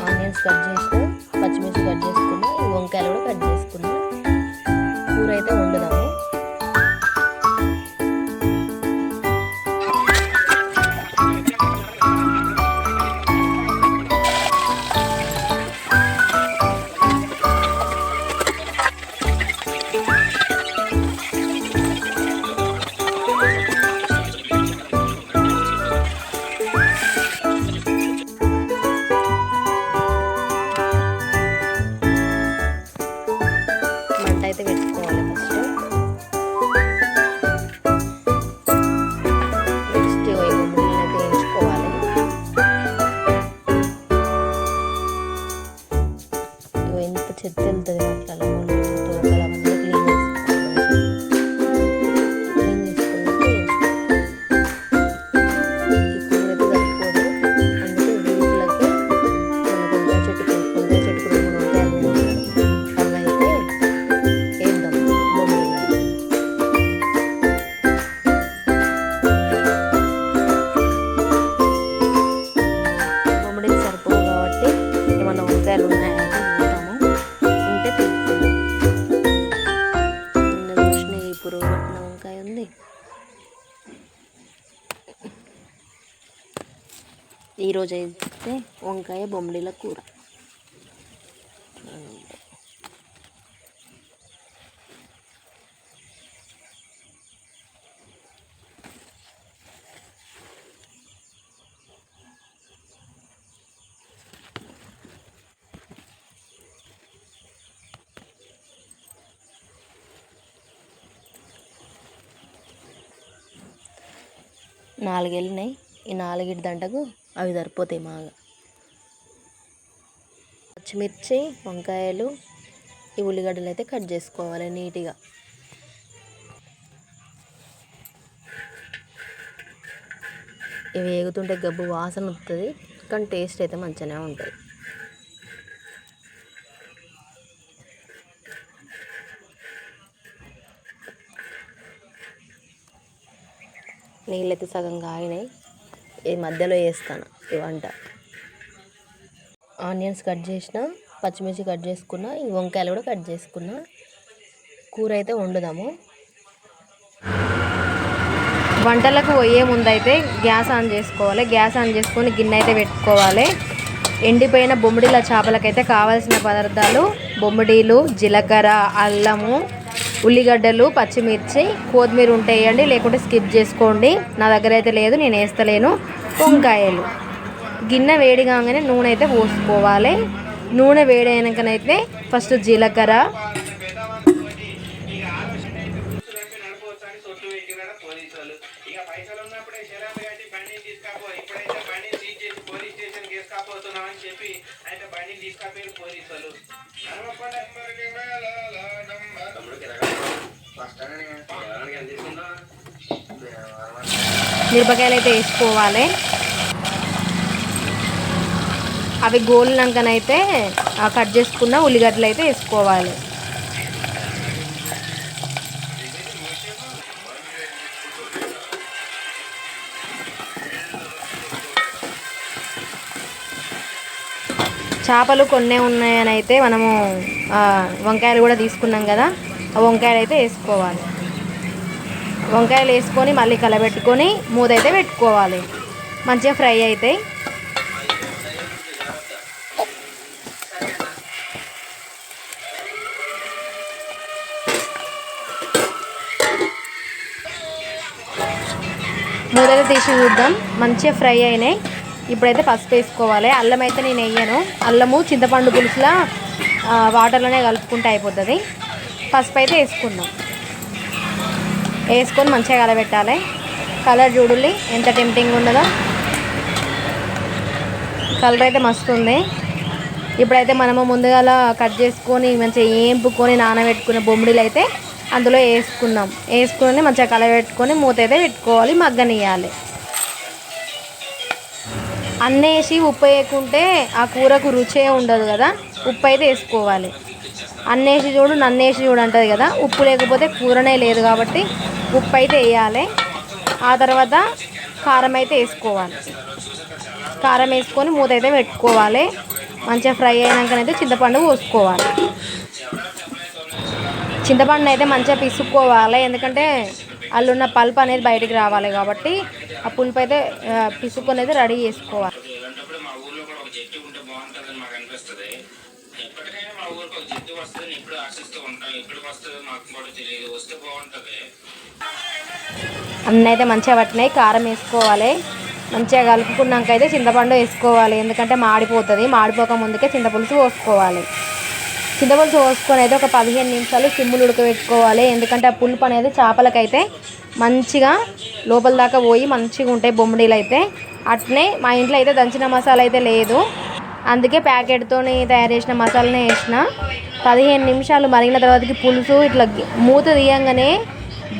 Onions cut చేసుకుని పచ్చిమిర్చి cut చేసుకుని వంకాయలు కూడా కట్ చేసుకున్నా. కూర అయితే ఈరోజు అయితే వంకాయ బొమ్మిడిల కూర. నాలుగు వెళ్ళినాయి ఈ నాలుగిటి దంటకు అవి సరిపోతాయి మాగా. పచ్చిమిర్చి వంకాయలు ఈ ఉల్లిగడ్డలు అయితే కట్ చేసుకోవాలి నీట్గా. ఇవి వేగుతుంటే గబ్బు వాసన వస్తుంది కానీ టేస్ట్ అయితే మంచిగానే ఉంటుంది. నీళ్ళైతే సగం కాగినాయి ఈ మధ్యలో వేస్తాను ఈ వంట. ఆనియన్స్ కట్ చేసిన పచ్చిమిర్చి కట్ చేసుకున్నా ఈ వంకాయలు కూడా కట్ చేసుకున్నా. కూర అయితే వండుదాము. వంటలకు పోయే ముందైతే గ్యాస్ ఆన్ చేసుకోవాలి. గ్యాస్ ఆన్ చేసుకొని గిన్నె అయితే పెట్టుకోవాలి. ఎండిపోయిన బొమ్మిడిల చేపలకైతే కావాల్సిన పదార్థాలు బొమ్మిడీలు జీలకర్ర అల్లము ఉల్లిగడ్డలు పచ్చిమిర్చి కొత్తిమీర ఉంటే వేయండి లేకుంటే స్కిప్ చేసుకోండి. నా దగ్గర అయితే లేదు నేను వేస్తలేను. వంకాయలు. గిన్నె వేడి కాగానే నూనె అయితే పోసుకోవాలి. నూనె వేడి ఫస్ట్ జీలకర్ర. చెప్పి అయితే బండిని పోలీసు పోలీసులు మిరపకాయలు అయితే వేసుకోవాలి. అవి గోలినాకనైతే కట్ చేసుకున్న ఉల్లిగడ్డలు అయితే వేసుకోవాలి. చేపలు కొన్నే ఉన్నాయని అయితే మనము వంకాయలు కూడా తీసుకున్నాం కదా ఆ వంకాయలు అయితే వేసుకోవాలి. వంకాయలు వేసుకొని మళ్ళీ కలబెట్టుకొని మూత అయితే పెట్టుకోవాలి. మంచిగా ఫ్రై అవుతాయి మూతలు తీసి చూద్దాం. మంచిగా ఫ్రై అయినాయి. ఇప్పుడైతే పసుపు వేసుకోవాలి. అల్లం అయితే నేను వేయను. అల్లము చింతపండు పులుసులా వాటర్లోనే కలుపుకుంటే అయిపోతుంది. పసుపు అయితే వేసుకుందాం. వేసుకొని మంచిగా కలబెట్టాలి. కలర్ చూడుల్లి ఎంత టెంప్టింగ్ ఉన్నదో. కలర్ అయితే మస్తు ఉంది. ఇప్పుడైతే మనము ముందుగాల కట్ చేసుకొని మంచిగా ఏంపుకొని నానబెట్టుకునే బొమ్మిడిలు అయితే అందులో వేసుకున్నాం. వేసుకుని మంచిగా కలబెట్టుకొని మూత అయితే పెట్టుకోవాలి మగ్గనియాలి అన్నేసి ఉప్పు వేయకుంటే ఆ కూరకు రుచే ఉండదు కదా. ఉప్పు అయితే వేసుకోవాలి. అన్నేసి చూడు నన్నేసి చూడు అంటుంది కదా. ఉప్పు లేకపోతే కూరనే లేదు కాబట్టి ఉప్పు అయితే వేయాలి. ఆ తర్వాత కారం అయితే వేసుకోవాలి. కారం వేసుకొని మూత అయితే పెట్టుకోవాలి. మంచిగా ఫ్రై అయినాకనైతే చింతపండు పోసుకోవాలి. చింతపండు అయితే మంచిగా పిసుక్కోవాలి. ఎందుకంటే అందులో పల్ప్ అనేది బయటికి రావాలి కాబట్టి ఆ పులుపు అయితే పిసుక్కొని అయితే రెడీ చేసుకోవాలి. అన్నైతే వస్తుందో మాకు కూడా తెలియదు. వస్తే బాగుంటుంది. అన్నీ అయితే మంచిగా పట్టినాయి. కారం వేసుకోవాలి. మంచిగా కలుపుకున్నాక అయితే చింతపండు వేసుకోవాలి. ఎందుకంటే మాడిపోతుంది. మాడిపోక ముందుకే చింతపులుసు పోసుకోవాలి. చింతపులుసు పోసుకొని అయితే ఒక పదిహేను నిమిషాలు సిమ్ములు ఉడకబెట్టుకోవాలి. ఎందుకంటే ఆ పులుపు అనేది చేపలకైతే మంచిగా లోపల దాకా పోయి మంచిగా ఉంటాయి బొమ్మడీలు అయితే. అట్నే మా ఇంట్లో అయితే దంచిన మసాలా అయితే లేదు. అందుకే ప్యాకెట్తోని తయారు చేసిన మసాలానే వేసిన. పదిహేను నిమిషాలు మరిగిన తర్వాతకి పులుసు ఇట్లా గి- మూత తీయంగానే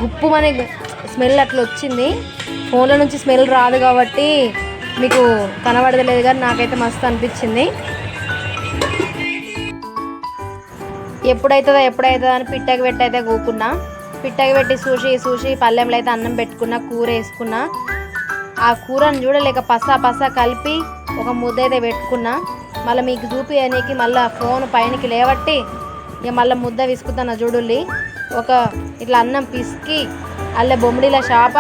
గుప్పు అనే స్మెల్ అట్లా వచ్చింది. ఫోన్లో నుంచి స్మెల్ రాదు కాబట్టి మీకు కనబడలేదు కానీ నాకైతే మస్తు అనిపించింది. ఎప్పుడైతుందో ఎప్పుడైతుందో అని పిట్టకి పెట్టి అయితే కూకున్నా పిట్టకి పెట్టి చూసి చూసి పల్లెంలో అయితే అన్నం పెట్టుకున్నా కూర వేసుకున్నా. ఆ కూరను చూడలేక పసా పసా కలిపి ఒక ముద్ద అయితే పెట్టుకున్నా. మళ్ళీ మీకు చూపించడానికి మళ్ళీ ఫోన్ పైనకి లేవట్టి ఇక మళ్ళీ ముద్ద విసుకుతున్నా చూడుల్లి. ఒక ఇట్లా అన్నం పిసికి అల్లె బొమ్మిడిల షాప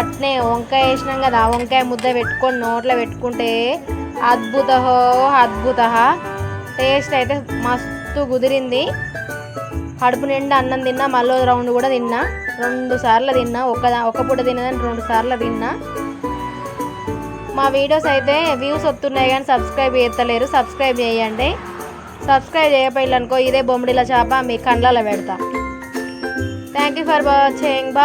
అట్నే వంకాయ వేసినాం కదా వంకాయ ముద్ద పెట్టుకొని నోట్లో పెట్టుకుంటే అద్భుత అద్భుత టేస్ట్ అయితే మస్తు కుదిరింది. కడుపు నిండా అన్నం తిన్నా మళ్ళీ రౌండ్ కూడా తిన్నా. రెండు సార్లు తిన్నా ఒక ఒక పూట తిన్నదని రెండు సార్లు తిన్నా. మా వీడియోస్ అయితే వ్యూస్ వస్తున్నాయి కానీ సబ్స్క్రైబ్ చేస్తలేరు సబ్స్క్రైబ్ చేయండి. సబ్స్క్రైబ్ చేయకపోయిల్లనుకో ఇదే బొమ్మిడిల చేప మీ కండ్లలో పెడతా. Thank you for watching